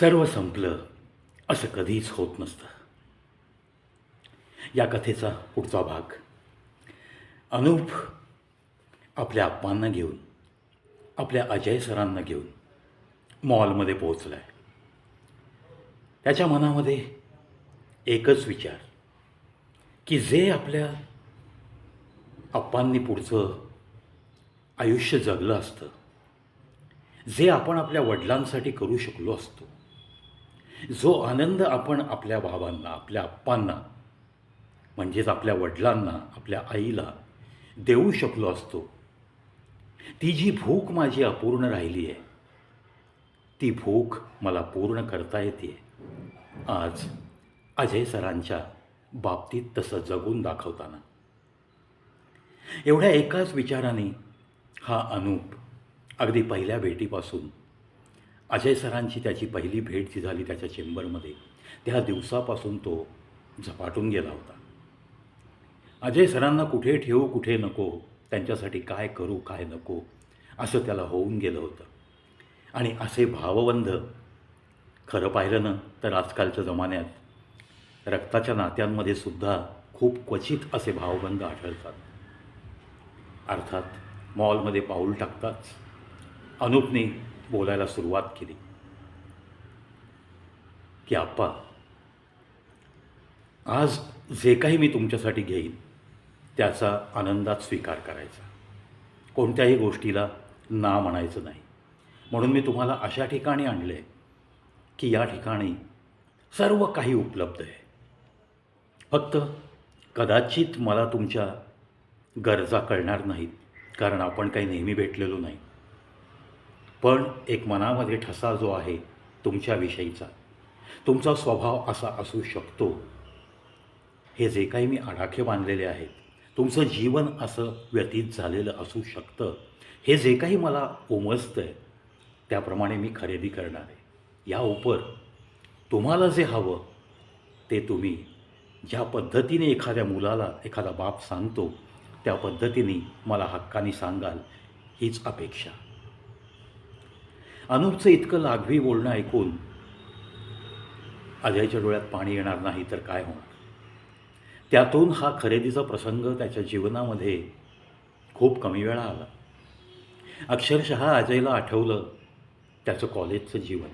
सर्व संपलं. असं कधीच होत नसतं. या कथेचा पुढचा भाग. अनूप आपल्या आप्पांना घेऊन आपल्या अजय सरांना घेऊन मॉलमध्ये पोहोचला आहे त्याच्या मनामध्ये एकच विचार की जे आपल्या आप्पांनी पुढचं आयुष्य जगलं असतं जे आपण आपल्या वडिलांसाठी करू शकलो असतो जो आनंद आपण आपल्या भावांना आपल्या आप्पांना म्हणजेच आपल्या वडिलांना आपल्या आईला देऊ शकलो असतो ती जी भूक माझी अपूर्ण राहिली आहे ती भूक मला पूर्ण करता येते आज अजय सरांच्या बाबतीत तसं जगून दाखवताना. एवढ्या एकाच विचाराने हा अनूप अगदी पहिल्या भेटीपासून अजय सरांची त्याची पहिली भेट जी झाली त्याच्या चेंबरमध्ये त्या दिवसापासून तो झपाटून गेला होता. अजय सरांना कुठे ठेवू कुठे नको त्यांच्यासाठी काय करू काय नको असं त्याला होऊन गेलं होतं. आणि असे भावबंध खरं पाहिलं ना तर आजकालच्या जमान्यात रक्ताच्या नात्यांमध्ये सुद्धा खूप क्वचित असे भावबंध आढळतात. अर्थात मॉलमध्ये पाऊल टाकताच अनुपने बोलायला सुरुवात केली. की आप्पा आज जे काही मी तुमच्यासाठी घेईन त्याचा आनंदात स्वीकार करायचा. कोणत्याही गोष्टीला ना म्हणायचं नाही. म्हणून मी तुम्हाला अशा ठिकाणी आणले की या ठिकाणी सर्व काही उपलब्ध आहे. फक्त कदाचित मला तुमच्या गरजा कळणार नाहीत कारण आपण काही नेहमी भेटलेलो नाही. पण एक मनामध्ये ठसा जो आहे तुमच्याविषयीचा तुमचा स्वभाव असा असू शकतो. हे जे काही मी आडाखे बांधलेले आहेत तुमचं जीवन असं व्यतीत झालेलं असू शकतं. हे जे काही मला उमजतं आहे त्याप्रमाणे मी खरेदी करणार आहे. या उपर तुम्हाला जे हवं ते तुम्ही ज्या पद्धतीने एखाद्या मुलाला एखादा बाप सांगतो त्या पद्धतीने मला हक्काने सांगाल हीच अपेक्षा. अनुपचं इतकं लाघवी बोलणं ऐकून अजयच्या डोळ्यात पाणी येणार नाही तर काय होणार? त्यातून हा खरेदीचा प्रसंग त्याच्या जीवनामध्ये खूप कमी वेळा आला. अक्षरशः अजयला आठवलं त्याचं कॉलेजचं जीवन.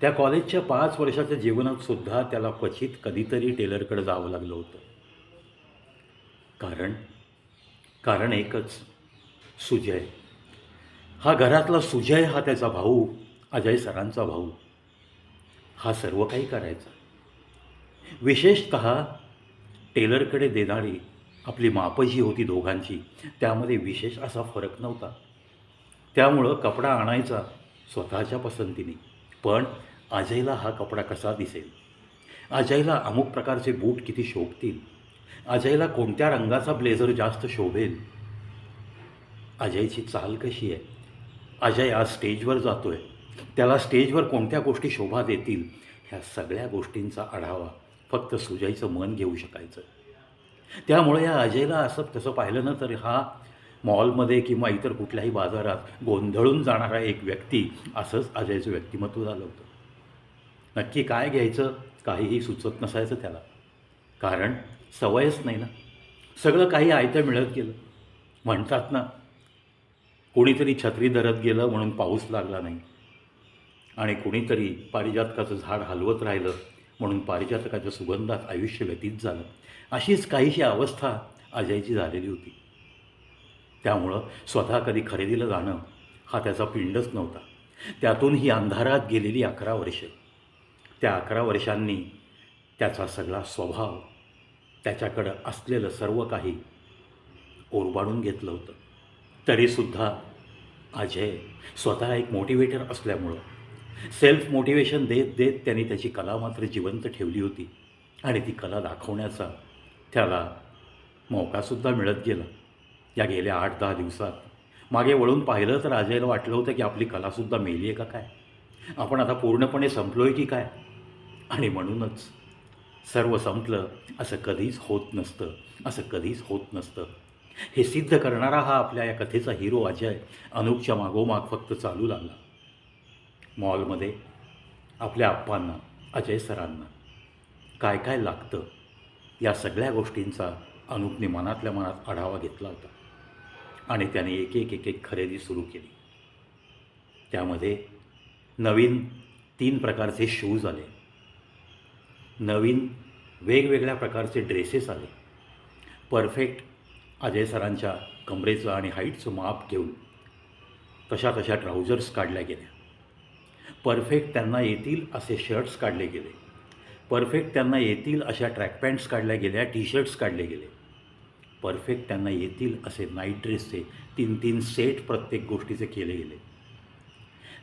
त्या कॉलेजच्या पाच वर्षाच्या जीवनात सुद्धा त्याला क्वचित कधीतरी टेलरकडे जावं लागलं होतं. कारण कारण एकच सुजय. हा घरातला सुजय हा त्याचा भाऊ अजय सरांचा भाऊ. हा सर्व काही करायचा. विशेषत टेलरकडे देणारी आपली मापं जी होती दोघांची त्यामध्ये विशेष असा फरक नव्हता. त्यामुळं कपडा आणायचा स्वतःच्या पसंतीने. पण अजयला हा कपडा कसा दिसेल? अजयला अमुक प्रकारचे बूट किती शोभतील? अजयला कोणत्या रंगाचा ब्लेझर जास्त शोभेल? अजयची चाल कशी आहे? अजय आज स्टेजवर जातो आहे त्याला स्टेजवर कोणत्या गोष्टी शोभा देतील ह्या सगळ्या गोष्टींचा आढावा फक्त सुजयचं मन घेऊ शकायचं. त्यामुळे या अजयला असं तसं पाहिलं ना तर हा मॉलमध्ये किंवा इतर कुठल्याही बाजारात गोंधळून जाणारा एक व्यक्ती असंच अजयचं व्यक्तिमत्व झालं होतं. नक्की काय घ्यायचं काहीही सुचत नसायचं त्याला. कारण सवयच नाही ना. सगळं काही आयतं मिळत गेलं. म्हणतात ना कोणीतरी छत्री धरत गेलं म्हणून पाऊस लागला नाही. आणि कुणीतरी पारिजातकाचं झाड हलवत राहिलं म्हणून पारिजातकाच्या सुगंधात आयुष्य व्यतीत झालं. अशीच काहीशी अवस्था अजयची झालेली होती. त्यामुळं स्वतः कधी खरेदीला जाणं हा त्याचा पिंडच नव्हता. त्यातून ही अंधारात गेलेली अकरा वर्षे. त्या अकरा वर्षांनी त्याचा सगळा स्वभाव त्याच्याकडं असलेलं सर्व काही ओरबाडून घेतलं होतं. तरीसुद्धा अजय स्वतः एक मोटिवेटर असल्यामुळं सेल्फ मोटिवेशन देत देत त्यांनी त्याची कला मात्र जिवंत ठेवली होती. आणि ती कला दाखवण्याचा त्याला मौकासुद्धा मिळत गेला. या गेल्या आठ दहा दिवसात मागे वळून पाहिलं तर अजयला वाटलं होतं की आपली कलासुद्धा मेली आहे का काय? आपण आता पूर्णपणे संपलो आहे की काय? आणि म्हणूनच सर्व संपलं असं कधीच होत नसतं असं कधीच होत नसतं. हे सिद्ध करणारा हा आपल्या या कथेचा हिरो अजय अनुपच्या मागोमाग फक्त चालू लागला. मॉलमध्ये आपल्या आप्पांना अजय सरांना काय काय लागतं या सगळ्या गोष्टींचा अनुपने मनातल्या मनात आढावा घेतला होता आणि त्याने एक एक एक एक खरेदी सुरू केली. त्यामध्ये नवीन तीन प्रकारचे शूज आले. नवीन वेगवेगळ्या प्रकारचे ड्रेसेस आले. परफेक्ट अजय सरांच्या कमरेचं आणि हाईटचं माप घेऊन तशा तशा ट्राउजर्स काढल्या गेल्या. परफेक्ट त्यांना येतील असे शर्ट्स काढले गेले. परफेक्ट त्यांना येतील अशा ट्रॅक पॅन्ट्स काढल्या गेल्या टी शर्ट्स काढले गेले. परफेक्ट त्यांना येतील असे नाईट ड्रेसचे तीन तीन सेट प्रत्येक गोष्टीचे केले गेले.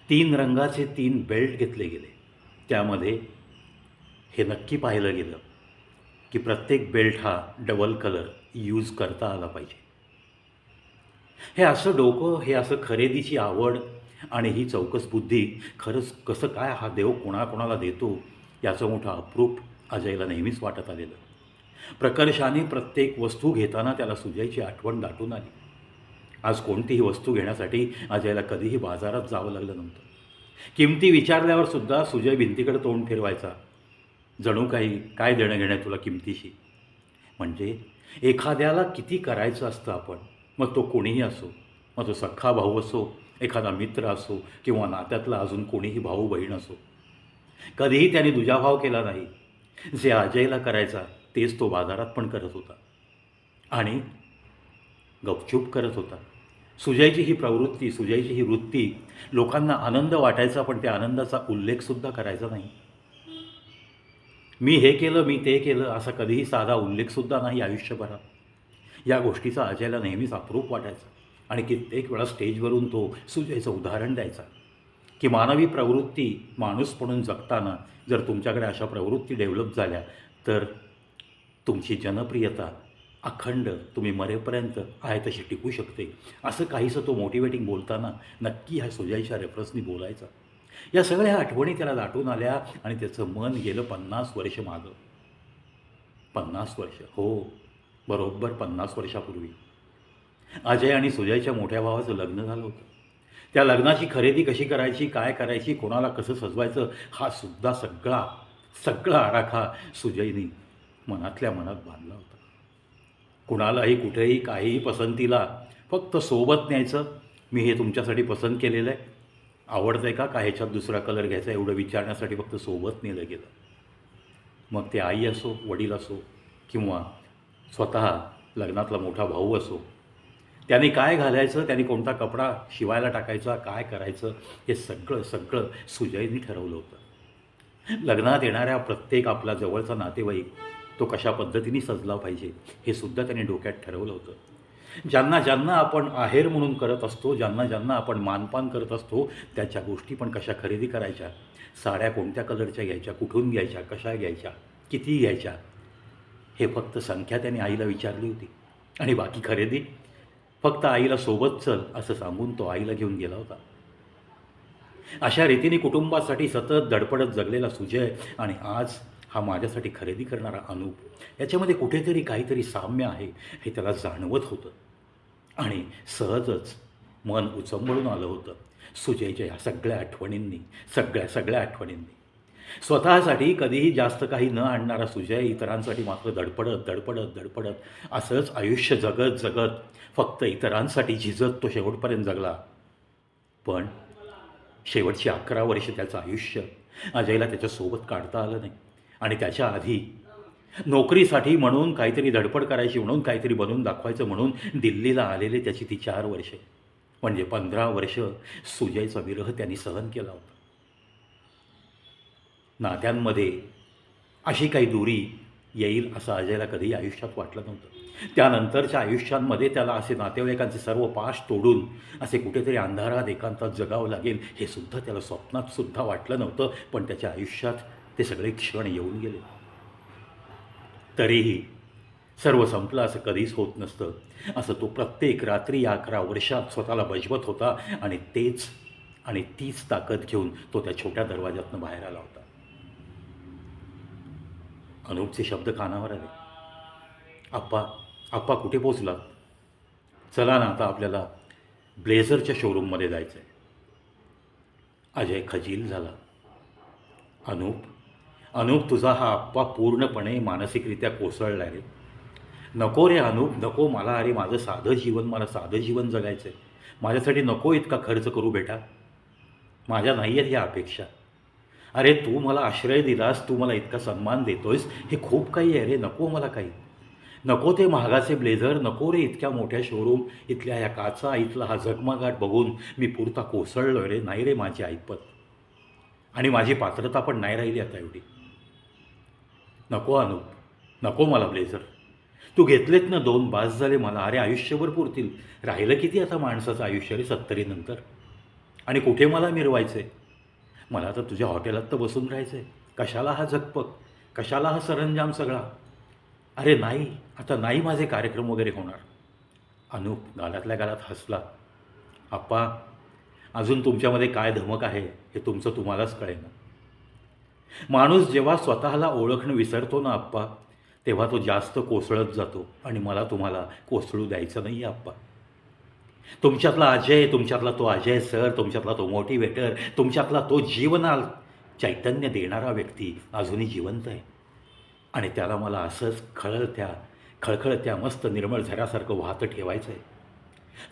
तीन रंगाचे तीन बेल्ट घेतले गेले. त्यामध्ये हे नक्की पाहिलं गेलं की प्रत्येक बेल्ट हा डबल कलर यूज करता आला पाहिजे. हे असं डोकं हे असं खरेदीची आवड आणि ही चौकस बुद्धी खरंच कसं काय हा देव कोणाकोणाला देतो याचं मोठं अप्रूप अजयला नेहमीच वाटत आलेलं. प्रकर्षाने प्रत्येक वस्तू घेताना त्याला सुजयची आठवण दाटून आली. आज कोणतीही वस्तू घेण्यासाठी अजयला कधीही बाजारात जावं लागलं नव्हतं. किमती विचारल्यावर सुद्धा सुजय भिंतीकडे तोंड फिरवायचा. जणू काही काय देणं घेणं तुला किमतीशी? म्हणजे एखाद्याला किती करायचं असतं आपण? मग तो कोणीही असो मग तो सख्खा भाऊ असो एखादा मित्र असो किंवा नात्यातला अजून कोणीही भाऊ बहीण असो. कधीही त्याने दुजाभाव केला नाही. जे अजयला करायचा तेच तो बाजारात पण करत होता. आणि गपचूप करत होता. सुजयची ही प्रवृत्ती सुजयची ही वृत्ती लोकांना आनंद वाटायचा पण त्या आनंदाचा उल्लेखसुद्धा करायचा नाही. मी हे केलं मी ते केलं असा कधीही साधा उल्लेखसुद्धा नाही आयुष्यभरात. या गोष्टीचा अजयला नेहमीच अप्रूप वाटायचा आणि कित्येक वेळा स्टेजवरून तो सुजयचं उदाहरण द्यायचा. की मानवी प्रवृत्ती माणूस म्हणून जगताना जर तुमच्याकडे अशा प्रवृत्ती डेव्हलप झाल्या तर तुमची जनप्रियता अखंड तुम्ही मरेपर्यंत आहे तशी टिकू शकते. असं काहीसं तो मोटिवेटिंग बोलताना नक्की ह्या सुजयच्या रेफरन्सनी बोलायचा. या सगळ्या आठवणी त्याला दाटून आल्या आणि त्याचं मन गेलं पन्नास वर्ष मागं. पन्नास वर्ष. हो बरोबर पन्नास वर्षापूर्वी. अजय आणि सुजयच्या मोठ्या भावाचं लग्न झालं होतं. त्या लग्नाची खरेदी कशी करायची काय करायची कोणाला कसं सजवायचं हा सुद्धा सगळा सगळा आराखा सुजयनी मनातल्या मनात बांधला होता. कुणालाही कुठेही काहीही पसंतीला फक्त सोबत न्यायचं. मी हे तुमच्यासाठी पसंत केलेलं आहे. आवडतं आहे का? का ह्याच्यात दुसरा कलर घ्यायचा? एवढं विचारण्यासाठी फक्त सोबत नेलं गेलं. मग ते आई असो वडील असो किंवा स्वतः लग्नातला मोठा भाऊ असो त्याने काय घालायचं? त्याने कोणता कपडा शिवायला टाकायचा? काय करायचं? हे सगळं सगळं सुजयनी ठरवलं होतं. लग्नात येणाऱ्या प्रत्येक आपला जवळचा नातेवाईक तो कशा पद्धतीने सजला पाहिजे हे सुद्धा त्याने डोक्यात ठरवलं होतं. ज्यांना ज्यांना आपण आहेर म्हणून करत असतो ज्यांना ज्यांना आपण मानपान करत असतो त्याच्या गोष्टी पण कशा खरेदी करायच्या? साड्या कोणत्या कलरच्या घ्यायच्या? कुठून घ्यायच्या? कशा घ्यायच्या? किती घ्यायच्या? हे फक्त संख्या त्याने आईला विचारली होती. आणि बाकी खरेदी? फक्त आईला सोबत चल असं सांगून तो आईला घेऊन गेला होता. अशा रीतीने कुटुंबासाठी सतत धडपडत जगलेला सुजय आणि आज हा माझ्यासाठी खरेदी करणारा अनूप याच्यामध्ये कुठेतरी काहीतरी साम्य आहे हे त्याला जाणवत होतं. आणि सहजच मन उचंबळून आलं होतं. सुजयच्या ह्या सगळ्या आठवणींनी सगळ्या सगळ्या आठवणींनी. स्वतःसाठी कधीही जास्त काही न आणणारा सुजय इतरांसाठी मात्र धडपडत धडपडत धडपडत असंच आयुष्य जगत जगत फक्त इतरांसाठी झिजत तो शेवटपर्यंत जगला. पण शेवटची अकरा वर्ष त्याचं आयुष्य अजयला त्याच्यासोबत काढता आलं नाही. आणि त्याच्या आधी नोकरीसाठी म्हणून काहीतरी धडपड करायची म्हणून काहीतरी बनवून दाखवायचं म्हणून दिल्लीला आलेले त्याची ती चार वर्षे. म्हणजे पंधरा वर्ष सुजयचा विरह त्यांनी सहन केला होता. नात्यांमध्ये अशी काही दूरी येईल असं अजयला कधीही आयुष्यात वाटलं नव्हतं. त्यानंतरच्या आयुष्यांमध्ये त्याला असे नातेवाईकांचे सर्व पाश तोडून असे कुठेतरी अंधारात एकांतात जगावं लागेल हे सुद्धा त्याला स्वप्नात सुद्धा वाटलं नव्हतं पण त्याच्या आयुष्यात ते सगळे क्षण येऊन गेले. तरीही सर्व संपलं असं कधीच होत नसतं. असं तो प्रत्येक रात्री या अकरा वर्षात स्वतःला बजवत होता आणि तेच आणि तीच ताकद घेऊन तो त्या छोट्या दरवाज्यातनं बाहेर आला होता. अनूपचे शब्द कानावर आले. आप्पा आप्पा कुठे पोचलात चला ना आता आपल्याला ब्लेझरच्या शोरूममध्ये जायचं आहे अजय खजील झाला. अनूप अनूप तुझा हा आप्पा पूर्णपणे मानसिकरित्या कोसळला रे. नको रे अनूप नको मला अरे माझं साधं जीवन मला साधं जीवन जगायचं आहे माझ्यासाठी नको इतका खर्च करू बेटा. माझ्या नाही आहेत ह्या अपेक्षा. अरे तू मला आश्रय दिलास तू मला इतका सन्मान देतोयस हे खूप काही आहे रे नको मला काही. नको ते महागाचे ब्लेझर नको रे इतक्या मोठ्या शोरूम इथल्या ह्या काचा इथला हा झगमगाट बघून मी पुरता कोसळलो रे नाही रे माझी ऐपत आणि माझी पात्रता पण नाही राहिली आता एवढी. नको अनुप नको मला ब्लेझर तू घेतलेत ना दोन बास झाले मला. अरे आयुष्यभर पुरतील. राहिलं किती आता माणसाचं आयुष्य? रे सत्तरीनंतर आणि कुठे मला मिरवायचं आहे मला तर तुझ्या हॉटेलात तर बसून राहायचं आहे कशाला हा झकपक? कशाला हा सरंजाम सगळा? अरे नाही. आता नाही माझे कार्यक्रम वगैरे होणार. अनूप गालातल्या गालात हसला. आप्पा अजून तुमच्यामध्ये काय धमक आहे हे तुमचं तुम्हालाच कळेना. माणूस जेव्हा स्वतःला ओळखणं विसरतो ना आप्पा तेव्हा तो जास्त कोसळत जातो. आणि मला तुम्हाला कोसळू द्यायचं नाही आहे आप्पा. तुमच्यातला अजय तुमच्यातला तो अजय सर तुमच्यातला तो मोटिवेटर तुमच्यातला तो जीवनाल चैतन्य देणारा व्यक्ती अजूनही जिवंत आहे. आणि त्याला मला असंच खळळत्या खळखळत्या मस्त निर्मळ झऱ्यासारखं वाहतं ठेवायचं आहे.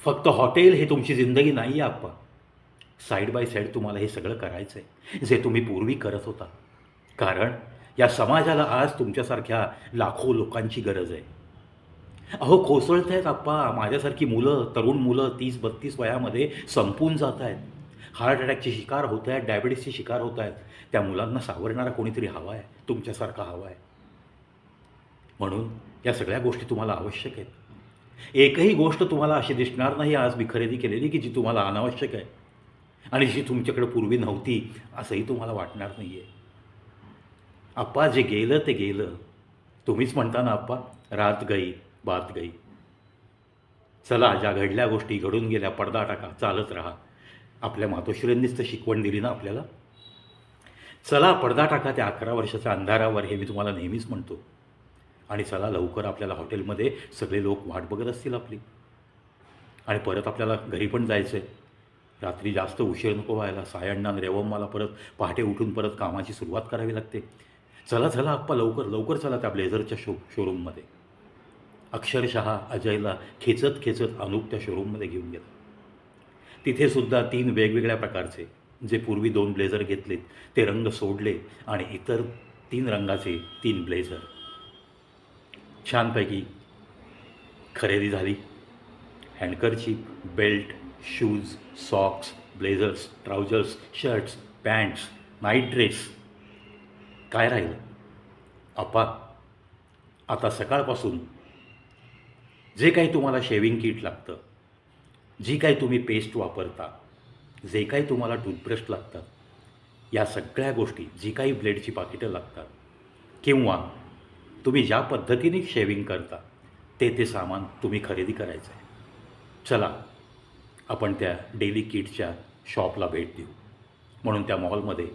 फक्त हॉटेल हे तुमची जिंदगी नाही आहे आप्पा. साईड बाय साईड तुम्हाला हे सगळं करायचं आहे. जे तुम्ही पूर्वी करत होता. कारण या समाजाला आज तुमच्यासारख्या लाखो लोकांची गरज आहे. अहो कोसळत आहेत आप्पा. माझ्यासारखी मुलं तरुण मुलं तीस बत्तीस वयामध्ये संपून जात आहेत. हार्ट अटॅकचे शिकार होत आहेत डायबिटीसचे शिकार होत आहेत. त्या मुलांना सावरणारा कोणीतरी हवा आहे तुमच्यासारखा हवा आहे म्हणून या सगळ्या गोष्टी तुम्हाला आवश्यक आहेत. एकही गोष्ट तुम्हाला अशी दिसणार नाही आज मी खरेदी केलेली की जी तुम्हाला अनावश्यक आहे. आणि जी तुमच्याकडे पूर्वी नव्हती असंही तुम्हाला वाटणार नाही आहे आप्पा जे गेलं ते गेलं. तुम्हीच म्हणता ना आप्पा रात गई बात गई. चला ज्या घडल्या गोष्टी घडून गेल्या पडदा टाका चालत राहा. आपल्या मातोश्रींनीच तर शिकवण दिली ना आपल्याला? चला पडदा टाका त्या अकरा वर्षाच्या अंधारावर हे मी तुम्हाला नेहमीच म्हणतो. आणि चला लवकर आपल्याला हॉटेलमध्ये सगळे लोक वाट बघत असतील आपली. आणि परत आपल्याला घरी पण जायचं आहे रात्री जास्त उशीर नको व्हायला सायण्णा रेवम मला परत पहाटे उठून परत कामाची सुरुवात करावी लागते. चला चला आप्पा लवकर लवकर चला त्या ब्लेझरच्या शो शोरूममध्ये अक्षरशः अजयला खेचत खेचत अनूप त्या शोरूममध्ये घेऊन गेला. तिथे सुद्धा तीन वेगवेगळ्या प्रकारचे जे पूर्वी दोन ब्लेझर घेतलेत ते रंग सोडले आणि इतर तीन रंगाचे तीन ब्लेझर. छानपैकी खरेदी झाली. हँडकरची belt shoes socks blazers trousers shirts pants night dress काय राहिलं? आपा आता सकाळपासून जे काही तुम्हाला शेविंग किट लागतं जी काही तुम्ही पेस्ट वापरता जे काही तुम्हाला टूथब्रश लागतात या सगळ्या गोष्टी जी काही ब्लेडची पाकिटं लागतात किंवा तुम्ही ज्या पद्धतीने शेविंग करता ते ते सामान तुम्ही खरेदी करायचं आहे. चला आपण त्या डेली किटच्या शॉपला भेट देऊ. म्हणून त्या मॉलमध्ये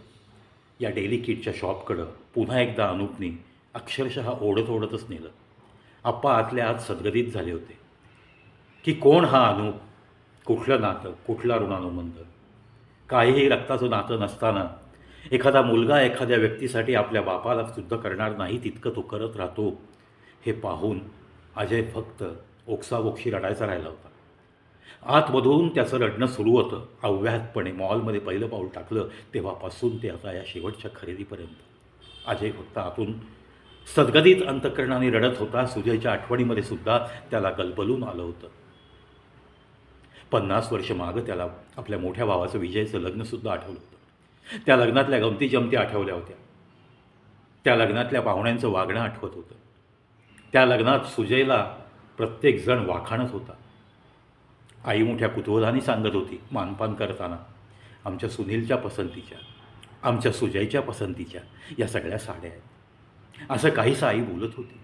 या डेली किटच्या शॉपकडं पुन्हा एकदा अनुपने अक्षरशः ओढत ओढतच नेलं. आप्पा आतल्या आत सदगदित झाले होते. की कोण हा अनुप? कुठलं नातं? कुठला ऋणानुबंध? काहीही रक्ताचं नातं नसताना एखादा मुलगा एखाद्या व्यक्तीसाठी आपल्या बापाला सुद्धा करणार नाही तितकं तो करत राहतो हे पाहून अजय फक्त ओक्साबोक्षी रडायचा राहिला होता. आतमधून त्याचं रडणं सुरू होतं. अव्याहतपणे मॉलमध्ये पहिलं पाऊल टाकलं तेव्हापासून ते आता या शेवटच्या खरेदीपर्यंत. अजय फक्त आतून सदगदित अंतकरणाने रडत होता. सुजयच्या आठवणीमध्ये सुद्धा त्याला गलबलून आलं होतं. पन्नास वर्ष मागं त्याला आपल्या मोठ्या भावाचं विजयचं लग्नसुद्धा आठवलं होतं. त्या लग्नातल्या गमती जमती आठवल्या होत्या. त्या लग्नातल्या पाहुण्यांचं वागणं आठवत होतं. त्या लग्नात सुजयला प्रत्येकजण वाखाणत होता. आई मोठ्या कुतूहलाने सांगत होती मानपान करताना आमच्या सुनीलच्या पसंतीच्या आमच्या सुजयच्या पसंतीच्या या सगळ्या साड्या आहेत. असं काहीसं आई बोलत होती.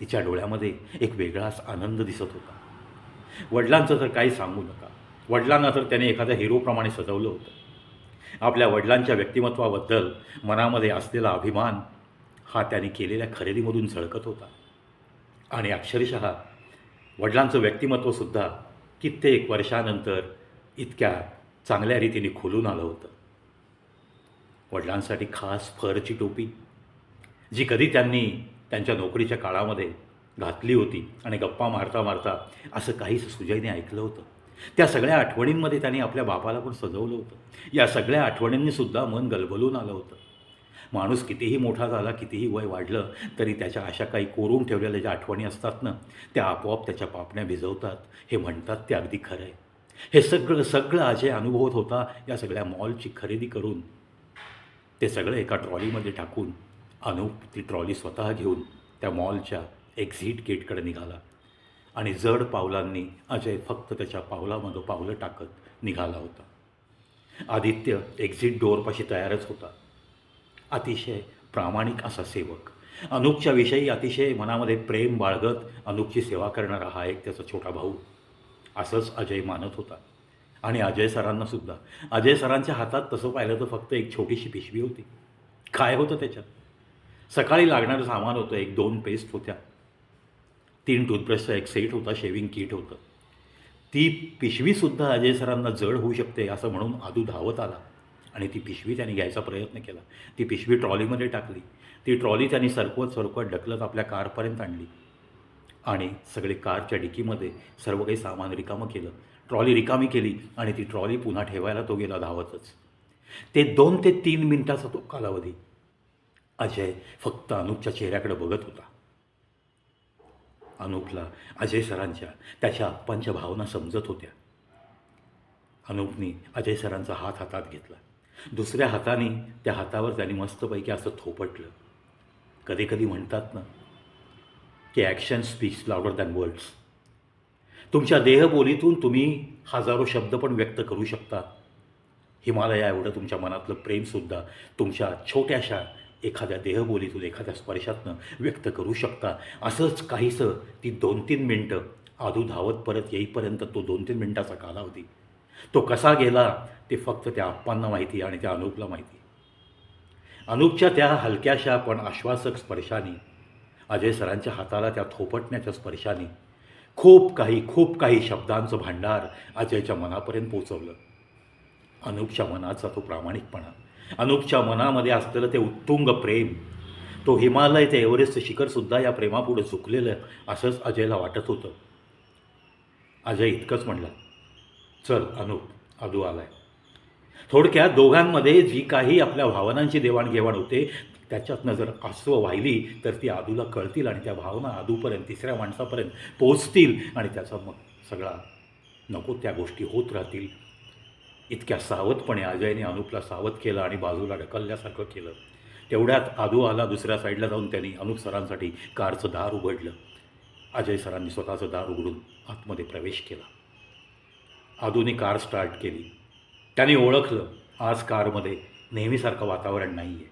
तिच्या डोळ्यामध्ये एक वेगळाच आनंद दिसत होता. वडिलांचं तर काही सांगू नका. वडिलांना तर त्याने एखाद्या हिरोप्रमाणे सजवलं होतं. आपल्या वडिलांच्या व्यक्तिमत्वाबद्दल मनामध्ये असलेला अभिमान हा त्याने केलेल्या खरेदीमधून झळकत होता. आणि अक्षरशः वडिलांचं व्यक्तिमत्वसुद्धा कित्येक वर्षानंतर इतक्या चांगल्या रीतीने खुलून आलं होतं. वडिलांसाठी खास फरची टोपी जी कधी त्यांनी त्यांच्या नोकरीच्या काळामध्ये घातली होती आणि गप्पा मारता मारता असं काहीच सुजयने ऐकलं होतं. त्या सगळ्या आठवणींमध्ये त्यांनी आपल्या बापाला पण सजवलं होतं. या सगळ्या आठवणींनीसुद्धा मन गलबलून आलं होतं. माणूस कितीही मोठा झाला कितीही वय वाढलं तरी त्याच्या अशा काही कोरून ठेवलेल्या ज्या आठवणी असतात ना त्या आपोआप त्याच्या पापण्या भिजवतात. हे म्हणतात ते अगदी खरं आहे. हे सगळं सगळं अजय अनुभवत होता या सगळ्या मॉलची खरेदी करून. ते सगळं एका ट्रॉलीमध्ये टाकून अनूप ती ट्रॉली स्वतः घेऊन त्या मॉलच्या एक्झिट गेटकडे निघाला. आणि जड पावलांनी अजय फक्त त्याच्या पावलामागं पावलं टाकत निघाला होता. आदित्य एक्झिट डोअरपाशी तयारच होता. अतिशय प्रामाणिक असा सेवक. अनुपच्या विषयी अतिशय मनामध्ये प्रेम बाळगत अनुपची सेवा करणारा हा एक त्याचा छोटा भाऊ. असंच अजय मानत होता. आणि अजय सरांना सुद्धा. अजय सरांच्या हातात तसं पाहिलं तर फक्त एक छोटीशी पिशवी होती. काय होतं त्याच्यात? सकाळी लागणारं सामान होतं एक दोन पेस्ट होत्या. तीन टूथब्रशचा एक सेट होता शेविंग किट होतं. ती पिशवीसुद्धा अजय सरांना जड होऊ शकते असं म्हणून आदू धावत आला. आणि ती पिशवी त्याने घ्यायचा प्रयत्न केला. ती पिशवी ट्रॉलीमध्ये टाकली. ती ट्रॉली त्याने सरकवत सरकवत ढकलत आपल्या कारपर्यंत आणली. आणि सगळे कारच्या डिकीमध्ये सर्व काही सामान रिकामं केलं. ट्रॉली रिकामी केली आणि ती ट्रॉली पुन्हा ठेवायला तो गेला धावतच. ते दोन ते तीन मिनिटाचा तो कालावधी. अजय फक्त अनुपच्या चेहऱ्याकडे बघत होता. अनुपला अजय सरांच्या त्याच्या आप्पांच्या भावना समजत होत्या. अनुपनी अजय सरांचा हात हातात घेतला. दुसऱ्या हाताने त्या हातावर त्याने मस्तपैकी असं थोपटलं. कधी कधी म्हणतात ना की action speaks louder than words तुमच्या देहबोलीतून तुम्ही हजारो शब्द पण व्यक्त करू शकता. हिमालया एवढं तुमच्या मनातलं प्रेमसुद्धा तुमच्या छोट्याशा एखाद्या देहबोलीतून एखाद्या स्पर्शातनं व्यक्त करू शकता. असंच काहीसं ती दोन तीन मिनटं आधू धावत परत येईपर्यंत तो दोन तीन मिनटाचा कालावधी. तो कसा गेला ते फक्त त्या आप्पांना माहिती आणि त्या अनूपला माहिती. अनूपच्या त्या हलक्याशा पण आश्वासक स्पर्शाने अजय सरांच्या हाताला त्या थोपटण्याच्या स्पर्शाने खूप काही खूप काही शब्दांचं भांडार अजयच्या मनापर्यंत पोचवलं. अनूपच्या मनाचा तो प्रामाणिकपणा अनूपच्या मनामध्ये असलेलं ते उत्तुंग प्रेम तो हिमालय ते एव्हरेस्ट शिखरसुद्धा या प्रेमापुढे झुकलेलं असंच अजयला वाटत होतं. अजय इतकंच म्हणला चल अनूप अदू आलाय. थोडक्यात दोघांमध्ये जी काही आपल्या भावनांची देवाणघेवाण होते त्याच्यातनं जर अस्व वाहिली तर ती आदूला कळतील आणि त्या भावना आदूपर्यंत तिसऱ्या माणसापर्यंत पोचतील आणि त्याचा मग सगळा नको त्या गोष्टी होत राहतील. इतक्या सावधपणे अजयने अनुपला सावध केलं आणि बाजूला ढकलल्यासारखं केलं. तेवढ्यात आदू आला दुसऱ्या साईडला जाऊन त्यांनी अनुप सरांसाठी कारचं दार उघडलं. अजय सरांनी स्वतःचं दार उघडून आतमध्ये प्रवेश केला. आदूने कार स्टार्ट केली. त्याने ओळखलं आज कारमध्ये नेहमीसारखं वातावरण नाही आहे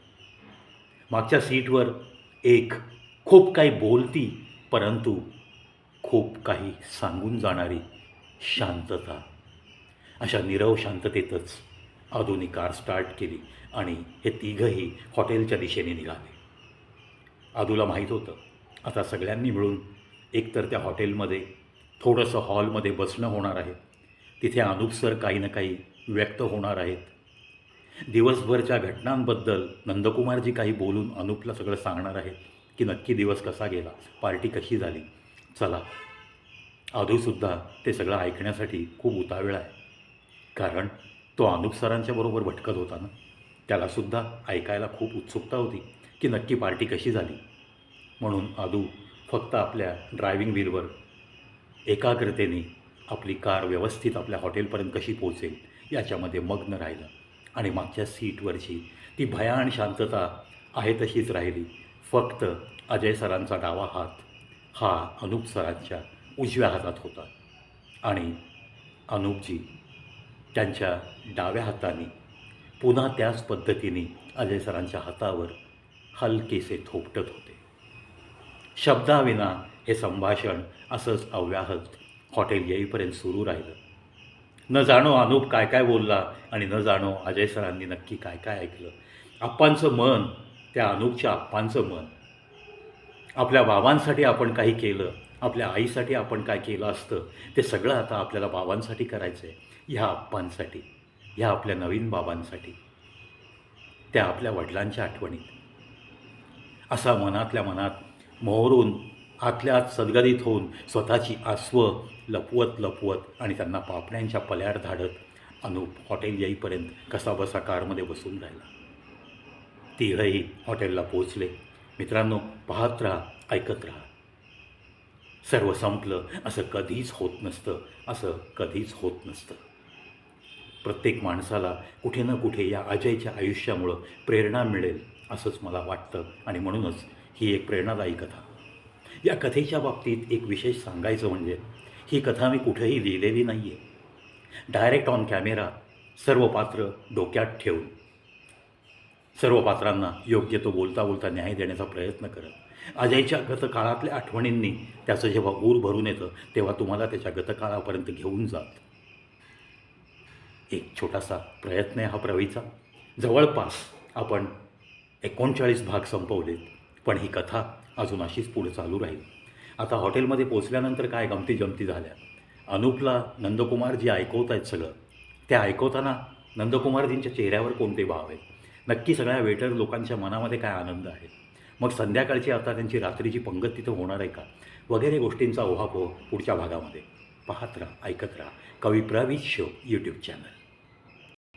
मागच्या सीटवर एक खूप काही बोलती परंतु खूप काही सांगून जाणारी शांतता. अशा निरव शांततेतच अधूनी कार स्टार्ट केली आणि हे तिघंही हॉटेलच्या दिशेने निघाले. आदूला माहीत होतं आता सगळ्यांनी मिळून एकतर त्या हॉटेलमध्ये थोडंसं हॉलमध्ये बसणं होणार आहे. तिथे अनुप सर काही ना काही व्यक्त होणार आहेत. दिवसभरच्या घटनांबद्दल नंदकुमारजी काही बोलून अनुपला सगळं सांगणार आहेत की नक्की दिवस कसा गेला पार्टी कशी झाली. चला आधूसुद्धा ते सगळं ऐकण्यासाठी खूप उतावेळ आहे. कारण तो अनुप सरांच्या बरोबर भटकत होता ना. त्यालासुद्धा ऐकायला खूप उत्सुकता होती की नक्की पार्टी कशी झाली. म्हणून आदू फक्त आपल्या ड्रायव्हिंग व्हीलवर एकाग्रतेने आपली कार व्यवस्थित आपल्या हॉटेलपर्यंत कशी पोहोचेल याच्यामध्ये मग्न राहिलं. आणि मागच्या सीटवरची ती भयान शांतता आहे तशीच राहिली. फक्त अजय सरांचा डावा हात हा अनुप सरांच्या उजव्या हातात होता. आणि अनुपजी त्यांच्या डाव्या हाताने पुन्हा त्याच पद्धतीने अजय सरांच्या हातावर हलकेसे थोपटत होते. शब्दाविना हे संभाषण असंच अव्याहत हॉटेल येईपर्यंत सुरू राहिलं. न जाणो अनूप काय काय बोलला आणि न जाणो अजय सरांनी नक्की काय काय ऐकलं. आप्पांचं मन त्या अनूपच्या आप्पांचं मन. आपल्या बाबांसाठी आपण काही केलं आपल्या आईसाठी आपण काय केलं असतं ते सगळं आता आपल्याला बाबांसाठी करायचं आहे ह्या आप्पांसाठी ह्या आपल्या नवीन बाबांसाठी त्या आपल्या वडिलांच्या आठवणीत. असा मनातल्या मनात मोहरून आतल्या आत सदगदित होऊन स्वतःची आस्व लपवत लपवत आणि त्यांना पापण्यांच्या पल्याड धाडत अनुप हॉटेल येईपर्यंत कसा बसा कारमध्ये बसून राहिला. तिघही हॉटेलला पोचले मित्रांनो पाहत राहा ऐकत राहा. सर्व संपलं असं कधीच होत नसतं असं कधीच होत नसतं. प्रत्येक माणसाला कुठे ना कुठे या अजयच्या आयुष्यामुळं प्रेरणा मिळेल असंच मला वाटतं. आणि म्हणूनच ही एक प्रेरणादायी कथा. या कथेच्या बाबतीत एक विशेष सांगायचं म्हणजे ही कथा मी कुठेही लिहिलेली नाही आहे डायरेक्ट ऑन कॅमेरा सर्व पात्र डोक्यात ठेवून सर्व पात्रांना योग्य तो बोलता बोलता न्याय देण्याचा प्रयत्न करत अजयच्या गतकाळातल्या आठवणींनी त्याचं जेव्हा ऊर भरून येतं तेव्हा तुम्हाला त्याच्या गतकाळापर्यंत घेऊन जात. एक छोटासा प्रयत्न आहे हा प्रवीचा. जवळपास आपण एकोणचाळीस भाग संपवलेत पण ही कथा अजून अशीच पुढे चालू राहील. आता हॉटेलमध्ये पोचल्यानंतर काय गमती जमती झाल्या? अनुपला नंदकुमारजी ऐकवत आहेत सगळं. त्या ऐकवताना नंदकुमारजींच्या चेहऱ्यावर कोणते भाव आहेत? नक्की सगळ्या वेटर लोकांच्या मनामध्ये काय आनंद आहे? मग संध्याकाळची आता त्यांची रात्रीची पंगत तिथं होणार आहे का? वगैरे गोष्टींचा ओहापोह पुढच्या भागामध्ये. पाहत राहा ऐकत राहा. कवी प्रवीत शो यूट्यूब चॅनल